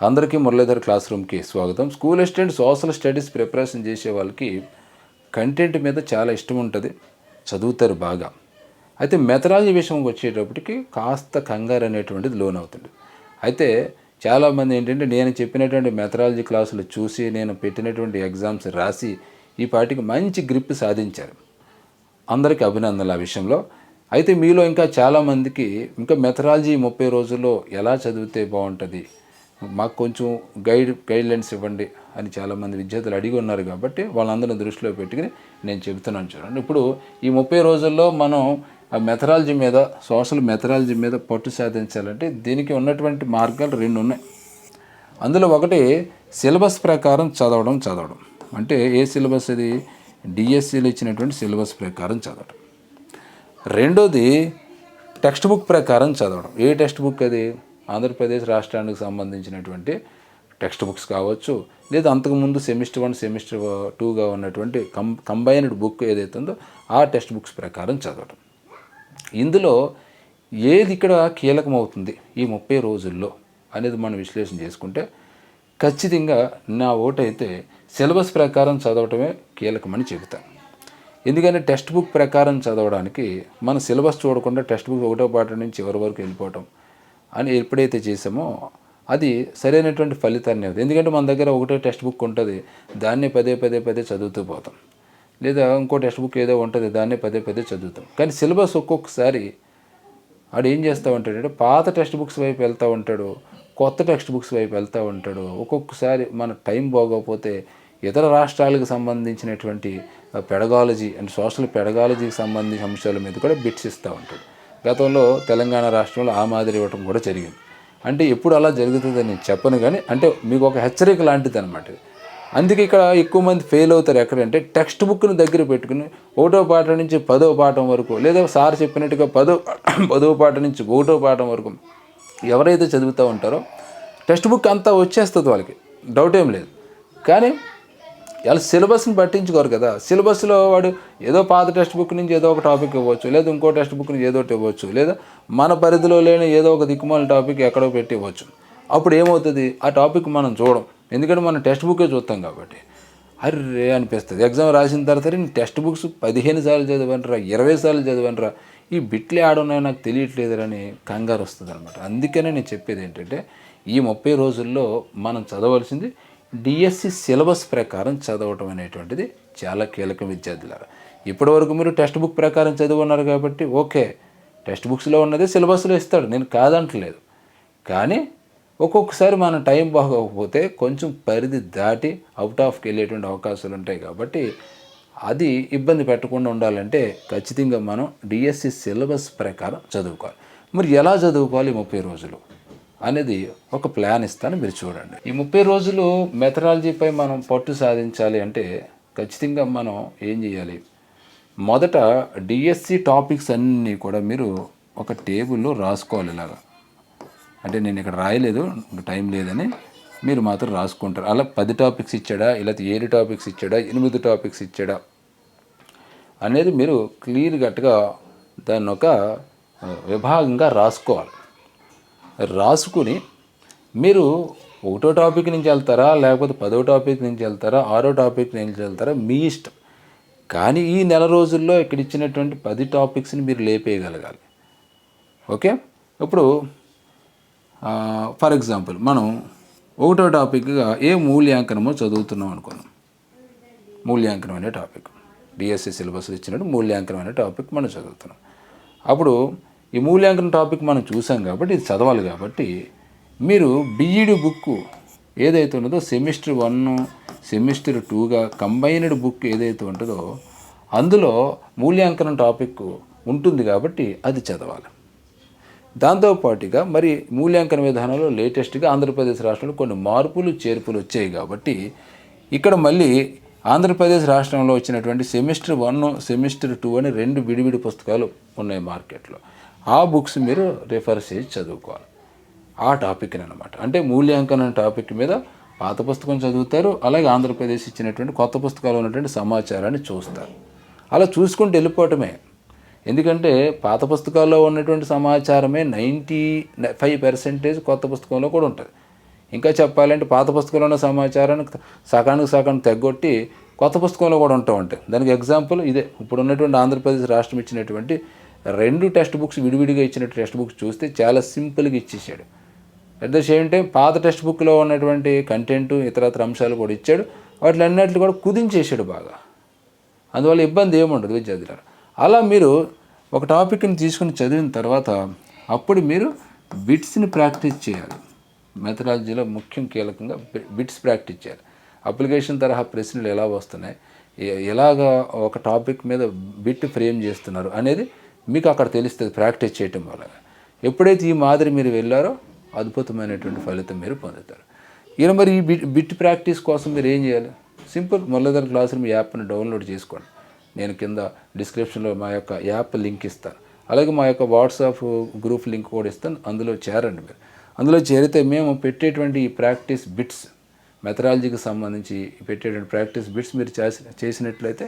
అందరికీ మురళీధర్ క్లాస్ రూమ్కి స్వాగతం. School assistant social studies preparation చేసే వాళ్ళకి కంటెంట్ మీద చాలా ఇష్టం ఉంటుంది. చదువుతారు బాగా. అయితే మెథడాలజీ విషయంకి వచ్చేటప్పటికి కాస్త కంగారు అనేటువంటిది లోన్ అవుతుంది అయితే చాలామంది ఏంటంటే నేను చెప్పినటువంటి మెథడాలజీ క్లాసులు చూసి నేను పెట్టినటువంటి ఎగ్జామ్స్ రాసి ఈ పాటికి మంచి గ్రిప్ సాధించారు. అందరికీ అభినందనలు ఆ విషయంలో. అయితే మీలో ఇంకా చాలామందికి ఇంకా మెథడాలజీ ముప్పై రోజుల్లో ఎలా చదివితే బాగుంటుంది? మాకు కొంచెం గైడ్ గైడ్లైన్స్ ఇవ్వండి అని చాలామంది విద్యార్థులు అడిగి ఉన్నారు కాబట్టి వాళ్ళందరిని దృష్టిలో పెట్టుకుని నేను చెబుతున్నాను చూడండి. ఇప్పుడు ఈ ముప్పై రోజుల్లో మనం ఆ మెథడాలజీ మీద సోషల్ మెథడాలజీ మీద పట్టు సాధించాలంటే దీనికి ఉన్నటువంటి మార్గాలు రెండు ఉన్నాయి. అందులో ఒకటి సిలబస్ ప్రకారం చదవడం చదవడం. అంటే ఏ సిలబస్ ఇది? డిఎస్సిలో ఇచ్చినటువంటి సిలబస్ ప్రకారం చదవడం. రెండోది టెక్స్ట్ బుక్ ప్రకారం చదవడం. ఏ టెక్స్ట్ బుక్ అది? ఆంధ్రప్రదేశ్ రాష్ట్రానికి సంబంధించినటువంటి టెక్స్ట్ బుక్స్ కావచ్చు లేదా అంతకుముందు సెమిస్టర్ వన్ సెమిస్టర్ టూగా ఉన్నటువంటి కం కంబైన్డ్ బుక్ ఏదైతే ఉందో ఆ టెక్స్ట్ బుక్స్ ప్రకారం చదవడం ఇందులో ఏది ఇక్కడ కీలకమవుతుంది ఈ ముప్పై రోజుల్లో అనేది మనం విశ్లేషణ చేసుకుంటే ఖచ్చితంగా నా ఓటైతే సిలబస్ ప్రకారం చదవటమే కీలకమని చెబుతాను ఎందుకంటే టెక్స్ట్ బుక్ ప్రకారం చదవడానికి మన సిలబస్ చూడకుండా టెక్స్ట్ బుక్ ఒకటో పాట నుంచి చివరి వరకు వెళ్ళిపోవటం అని ఎప్పుడైతే చేసామో అది సరైనటువంటి ఫలితాన్ని అవుతుంది ఎందుకంటే మన దగ్గర ఒకటే టెక్స్ట్ బుక్ ఉంటుంది దాన్ని పదే పదే పదే చదువుతూ పోతాం. లేదా ఇంకో టెక్స్ట్ బుక్ ఏదో ఉంటుంది దాన్నే పదే పదే చదువుతాం. కానీ సిలబస్ ఒక్కొక్కసారి ఆడు ఏం చేస్తూ ఉంటాడంటే పాత టెక్స్ట్ బుక్స్ వైపు వెళ్తూ ఉంటాడు కొత్త టెక్స్ట్ బుక్స్ వైపు వెళ్తూ ఉంటాడు. ఒక్కొక్కసారి మన టైం బాగోకపోతే ఇతర రాష్ట్రాలకు సంబంధించినటువంటి పెడగాలజీ అండ్ సోషల్ పెడగాలజీకి సంబంధించిన అంశాల మీద కూడా బిట్స్ ఇస్తూ ఉంటాడు. గతంలో తెలంగాణ రాష్ట్రంలో ఆ మాదిరి ఇవ్వటం కూడా జరిగింది. అంటే ఎప్పుడు అలా జరుగుతుందని నేను చెప్పను కానీ అంటే మీకు ఒక హెచ్చరిక లాంటిది అనమాట అందుకే ఇక్కడ ఎక్కువ మంది ఫెయిల్ అవుతారు ఎక్కడంటే టెక్స్ట్ బుక్ను దగ్గర పెట్టుకుని ఒకటో పాఠం నుంచి పదో పాఠం వరకు లేదా సార్ చెప్పినట్టుగా పదో పదో పాఠం నుంచి ఒకటో పాఠం వరకు ఎవరైతే చదువుతూ ఉంటారో టెక్స్ట్ బుక్ అంతా వచ్చేస్తుంది వాళ్ళకి. డౌట్ ఏం లేదు. కానీ వాళ్ళ సిలబస్ని పట్టించుకోరు కదా. సిలబస్లో వాడు ఏదో పాత టెక్స్ట్ బుక్ నుంచి ఏదో ఒక టాపిక్ ఇవ్వచ్చు లేదా ఇంకో టెక్స్ట్ బుక్ నుంచి ఏదో ఒకటి ఇవ్వచ్చు లేదా మన పరిధిలో లేని ఏదో ఒక దిక్కుమాల టాపిక్ ఎక్కడో పెట్టి ఇవ్వచ్చు. అప్పుడు ఏమవుతుంది? ఆ టాపిక్ మనం చూడం ఎందుకంటే మనం టెక్స్ట్ బుక్కే చూస్తాం కాబట్టి. అర్రే అనిపిస్తుంది. ఎగ్జామ్ రాసిన తర్వాత నేను టెక్స్ట్ బుక్స్ పదిహేను సార్లు చదివనరా ఇరవై సార్లు చదివనరా. ఈ బిట్లు ఆడున్నాయో నాకు తెలియట్లేదని కంగారు వస్తుంది అనమాట అందుకనే నేను చెప్పేది ఏంటంటే ఈ ముప్పై రోజుల్లో మనం చదవలసింది డిఎస్సి సిలబస్ ప్రకారం చదవటం అనేటువంటిది చాలా కీలకం విద్యార్థులారా. ఇప్పటివరకు మీరు టెక్స్ట్ బుక్ ప్రకారం చదువున్నారు కాబట్టి ఓకే టెక్స్ట్ బుక్స్లో ఉన్నది సిలబస్లో ఇస్తాడు నేను కాదంటలేదు. కానీ ఒక్కొక్కసారి మన టైం బాగోకపోతే కొంచెం పరిధి దాటి అవుట్ ఆఫ్కి వెళ్ళేటువంటి అవకాశాలు ఉంటాయి కాబట్టి అది ఇబ్బంది పెట్టకుండా ఉండాలంటే ఖచ్చితంగా మనం డిఎస్సి సిలబస్ ప్రకారం చదువుకోవాలి. మరి ఎలా చదువుకోవాలి ముప్పై రోజులు? అనేది ఒక ప్లాన్ ఇస్తాను మీరు చూడండి. ఈ ముప్పై రోజులు మెథడాలజీపై మనం పట్టు సాధించాలి అంటే ఖచ్చితంగా మనం ఏం చేయాలి? మొదట డిఎస్సి టాపిక్స్ అన్నీ కూడా మీరు ఒక టేబుల్లో రాసుకోవాలి ఇలాగా. అంటే నేను ఇక్కడ రాయలేదు టైం లేదని మీరు మాత్రం రాసుకుంటారు. అలా పది టాపిక్స్ ఇచ్చాడా ఇలా ఏడు టాపిక్స్ ఇచ్చాడా ఎనిమిది టాపిక్స్ ఇచ్చాడా అనేది మీరు క్లియర్ కట్గా దాన్ని ఒక విభాగంగా రాసుకోవాలి. రాసుకుని మీరు ఒకటో టాపిక్ నుంచి వెళ్తారా లేకపోతే పదో టాపిక్ నుంచి వెళ్తారా ఆరో టాపిక్ నుంచి వెళ్తారా మీ ఇష్టం. కానీ ఈ నెల రోజుల్లో ఇక్కడ ఇచ్చినటువంటి పది టాపిక్స్ని మీరు లేపేయగలగాలి. ఓకే? ఇప్పుడు ఫర్ ఎగ్జాంపుల్ మనం ఒకటో టాపిక్గా ఏ మూల్యాంకనమో చదువుతున్నాం అనుకున్నాం మూల్యాంకనం అనే టాపిక్. డిఎస్సి సిలబస్ ఇచ్చినట్టు మూల్యాంకనం అనే టాపిక్ మనం చదువుతున్నాం. అప్పుడు ఈ మూల్యాంకనం టాపిక్ మనం చూసాం కాబట్టి ఇది చదవాలి కాబట్టి మీరు బీఈడి బుక్ ఏదైతే ఉన్నదో సెమిస్టర్ వన్ సెమిస్టర్ టూగా కంబైన్డ్ బుక్ ఏదైతే ఉంటుందో అందులో మూల్యాంకనం టాపిక్ ఉంటుంది కాబట్టి అది చదవాలి. దాంతోపాటుగా మరి మూల్యాంకన విధానంలో లేటెస్ట్గా ఆంధ్రప్రదేశ్ రాష్ట్రంలో కొన్ని మార్పులు చేర్పులు వచ్చాయి కాబట్టి ఇక్కడ మళ్ళీ ఆంధ్రప్రదేశ్ రాష్ట్రంలో వచ్చినటువంటి సెమిస్టర్ వన్ సెమిస్టర్ టూ అని రెండు విడివిడి పుస్తకాలు ఉన్నాయి మార్కెట్లో. ఆ బుక్స్ మీరు రిఫర్ చేసి చదువుకోవాలి. ఆ టాపిక్ని అనమాట అంటే మూల్యాంకనం టాపిక్ మీద పాత పుస్తకం చదువుతారు అలాగే ఆంధ్రప్రదేశ్ ఇచ్చినటువంటి కొత్త పుస్తకాలు ఉన్నటువంటి సమాచారాన్ని చూస్తారు. అలా చూసుకుంటూ వెళ్ళిపోవటమే. ఎందుకంటే పాత పుస్తకాల్లో ఉన్నటువంటి సమాచారమే నైంటీ ఫైవ్ పర్సెంటేజ్ కొత్త పుస్తకంలో కూడా ఉంటుంది. ఇంకా చెప్పాలంటే పాత పుస్తకంలో ఉన్న సమాచారాన్ని సకానికి సకాన్ని తెగొట్టి కొత్త పుస్తకంలో కూడా ఉంటూ ఉంటాయి. దానికి ఎగ్జాంపుల్ ఇదే. ఇప్పుడు ఉన్నటువంటి ఆంధ్రప్రదేశ్ రాష్ట్రం ఇచ్చినటువంటి రెండు టెక్స్ట్ బుక్స్ విడివిడిగా ఇచ్చిన టెక్స్ట్ బుక్స్ చూస్తే చాలా సింపుల్గా ఇచ్చేసాడు అట్ ద సేమ్ టైం పాత టెక్స్ట్ బుక్లో ఉన్నటువంటి కంటెంట్ ఇతరత్ర అంశాలు కూడా ఇచ్చాడు. వాటిని అన్నిటిని కూడా కుదించేసాడు బాగా. అందువల్ల ఇబ్బంది ఏముండదు విద్యార్థులు అలా మీరు ఒక టాపిక్ని తీసుకుని చదివిన తర్వాత అప్పుడు మీరు బిట్స్ని ప్రాక్టీస్ చేయాలి. మెథడాలజీలో ముఖ్యం కీలకంగా బిట్స్ ప్రాక్టీస్ చేయాలి. అప్లికేషన్ తరహా ప్రశ్నలు ఎలా వస్తున్నాయి? ఎలాగా ఎలాగ ఒక టాపిక్ మీద బిట్ ఫ్రేమ్ చేస్తున్నారు అనేది మీకు అక్కడ తెలుస్తుంది ప్రాక్టీస్ చేయటం వల్ల ఎప్పుడైతే ఈ మాదిరి మీరు వెళ్ళారో అద్భుతమైనటువంటి ఫలితం మీరు పొందుతారు. ఈయన మరి ఈ బిట్ బిట్ ప్రాక్టీస్ కోసం మీరు ఏం చేయాలి? సింపుల్ మురళీధర్ క్లాస్ రూమ్ యాప్ని డౌన్లోడ్ చేసుకోండి. నేను కింద డిస్క్రిప్షన్లో మా యొక్క యాప్ లింక్ ఇస్తాను. అలాగే మా యొక్క వాట్సాప్ గ్రూప్ లింక్ కూడా ఇస్తాను. అందులో చేరండి మీరు. అందులో చేరితే మేము పెట్టేటువంటి ఈ ప్రాక్టీస్ బిట్స్ మెథడాలజీకి సంబంధించి పెట్టేటువంటి ప్రాక్టీస్ బిట్స్ మీరు చేసినట్లయితే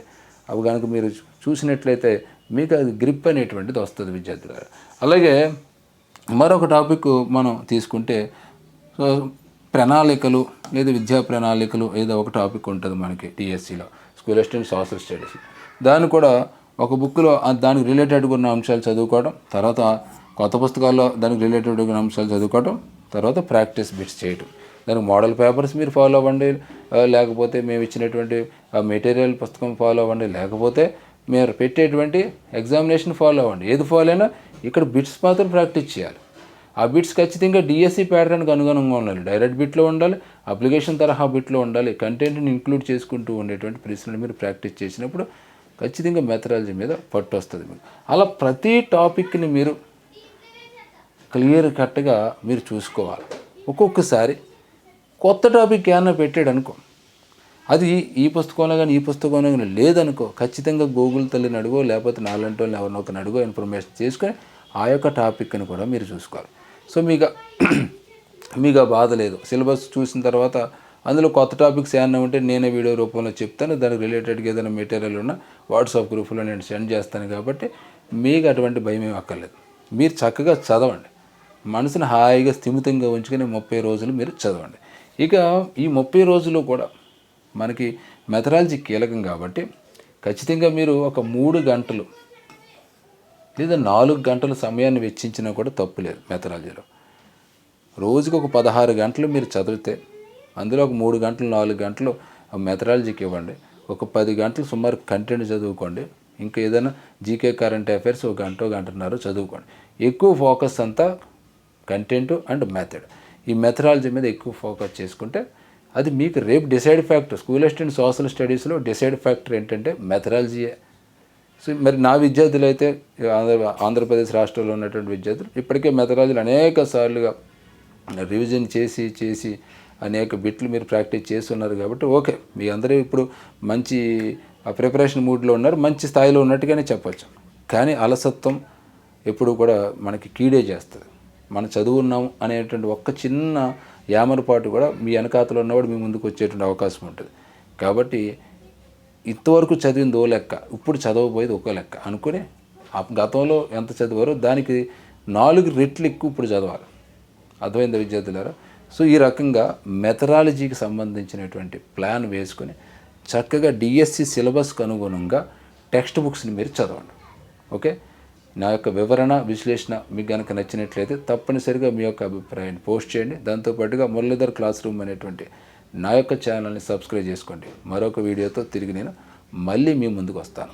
అవి కనుక మీరు చూసినట్లయితే మీకు అది గ్రిప్ అనేటువంటిది వస్తుంది విద్యార్థులు అలాగే మరొక టాపిక్ మనం తీసుకుంటే సో ప్రణాళికలు లేదా విద్యా ప్రణాళికలు ఏదో ఒక టాపిక్ ఉంటుంది మనకి టీఎస్సీలో స్కూల్ అసిస్టెంట్ సోషల్ స్టడీస్ దాన్ని కూడా ఒక బుక్లో దానికి రిలేటెడ్గా ఉన్న అంశాలు చదువుకోవడం తర్వాత కొత్త పుస్తకాల్లో దానికి రిలేటెడ్గా ఉన్న అంశాలు చదువుకోవడం తర్వాత ప్రాక్టీస్ బిట్స్ చేయటం. దానికి మోడల్ పేపర్స్ మీరు ఫాలో అవ్వండి లేకపోతే మేము ఇచ్చినటువంటి మెటీరియల్ పుస్తకం ఫాలో అవ్వండి లేకపోతే మీరు పెట్టేటువంటి ఎగ్జామినేషన్ ఫాలో అవ్వండి. ఏది ఫాలో అయినా ఇక్కడ బిట్స్ మాత్రం ప్రాక్టీస్ చేయాలి. ఆ బిట్స్ ఖచ్చితంగా డిఎస్సి ప్యాటర్న్కి అనుగుణంగా ఉండాలి. డైరెక్ట్ బిట్లో ఉండాలి అప్లికేషన్ తరహా బిట్లో ఉండాలి. కంటెంట్ని ఇంక్లూడ్ చేసుకుంటూ ఉండేటువంటి ప్రశ్నలు మీరు ప్రాక్టీస్ చేసినప్పుడు ఖచ్చితంగా మెథడాలజీ మీద పట్టు వస్తుంది మీకు. అలా ప్రతి టాపిక్ని మీరు క్లియర్ కట్గా మీరు చూసుకోవాలి. ఒక్కొక్కసారి కొత్త టాపిక్ ఏమైనా పెట్టాడు అనుకో అది ఈ పుస్తకంలో కానీ ఈ పుస్తకంలో కానీ లేదనుకో ఖచ్చితంగా గూగుల్ తల్లిని అడుగో లేకపోతే నాలంటి వాళ్ళని ఎవరినో ఒకరిని అడుగో ఇన్ఫర్మేషన్ చేసుకొని ఆ యొక్క టాపిక్ని కూడా మీరు చూసుకోవాలి. సో మీకు మీకు ఆ బాధ లేదు. సిలబస్ చూసిన తర్వాత అందులో కొత్త టాపిక్స్ ఏమన్నా ఉంటే నేనే వీడియో రూపంలో చెప్తాను. దానికి రిలేటెడ్గా ఏదైనా మెటీరియల్ ఉన్నా వాట్సాప్ గ్రూప్లో నేను సెండ్ చేస్తాను కాబట్టి మీకు అటువంటి భయం ఏం అక్కర్లేదు. మీరు చక్కగా చదవండి. మనసుని హాయిగా స్థిమితంగా ఉంచుకొని ముప్పై రోజులు మీరు చదవండి. ఇక ఈ ముప్పై రోజులు కూడా మనకి మెథడాలజీ కీలకం కాబట్టి ఖచ్చితంగా మీరు ఒక మూడు గంటలు లేదా నాలుగు గంటల సమయాన్ని వెచ్చించినా కూడా తప్పు లేదు మెథడాలజీలో. రోజుకు ఒక పదహారు గంటలు మీరు చదివితే అందులో ఒక మూడు గంటలు నాలుగు గంటలు మెథడాలజీకి ఇవ్వండి. ఒక పది గంటలు సుమారు కంటెంట్ చదువుకోండి. ఇంకా ఏదైనా జీకే కరెంట్ అఫైర్స్ ఒక గంట గంటన్నర చదువుకోండి. ఎక్కువ ఫోకస్ అంతా కంటెంట్ అండ్ మెథడ్. ఈ మెథడాలజీ మీద ఎక్కువ ఫోకస్ చేసుకుంటే అది మీకు రేపు decide factor school assistant social స్టడీస్లో డిసైడ్ ఫ్యాక్టర్ ఏంటంటే మెథడాలజీయే సో మరి నా విద్యార్థులు అయితే ఆంధ్ర ఆంధ్రప్రదేశ్ రాష్ట్రంలో ఉన్నటువంటి విద్యార్థులు ఇప్పటికే మెథడాలజీలు అనేక సార్లుగా రివిజన్ చేసి చేసి అనేక బిట్లు మీరు ప్రాక్టీస్ చేస్తున్నారు కాబట్టి ఓకే. మీ అందరూ ఇప్పుడు మంచి ప్రిపరేషన్ మూడ్లో ఉన్నారు మంచి స్థాయిలో ఉన్నట్టుగానే చెప్పచ్చు. కానీ అలసత్వం ఎప్పుడు కూడా మనకి కీడే చేస్తుంది. మనం చదువున్నాం అనేటువంటి ఒక్క చిన్న యామరపాటు కూడా మీ వెనకాతలో ఉన్నవాడు మీ ముందుకు వచ్చేటువంటి అవకాశం ఉంటుంది. కాబట్టి ఇంతవరకు చదివింది ఓ లెక్క ఇప్పుడు చదవబోయేది ఒక లెక్క అనుకుని ఆ గతంలో ఎంత చదివారో దానికి నాలుగు రెట్లు ఎక్కువ ఇప్పుడు చదవాలి. అర్థమైంది విద్యార్థులారా? సో ఈ రకంగా మెథడాలజీకి సంబంధించినటువంటి ప్లాన్ వేసుకొని చక్కగా డిఎస్సి సిలబస్కు అనుగుణంగా టెక్స్ట్ బుక్స్ని మీరు చదవండి. ఓకే? నా యొక్క వివరణ విశ్లేషణ మీకు కనుక నచ్చినట్లయితే తప్పనిసరిగా మీ యొక్క అభిప్రాయాన్ని పోస్ట్ చేయండి. దాంతోపాటుగా మురళీధర్ క్లాస్ రూమ్ అనేటువంటి నా యొక్క ఛానల్ని సబ్స్క్రైబ్ చేసుకోండి. మరొక వీడియోతో తిరిగి నేను మళ్ళీ మీ ముందుకు వస్తాను.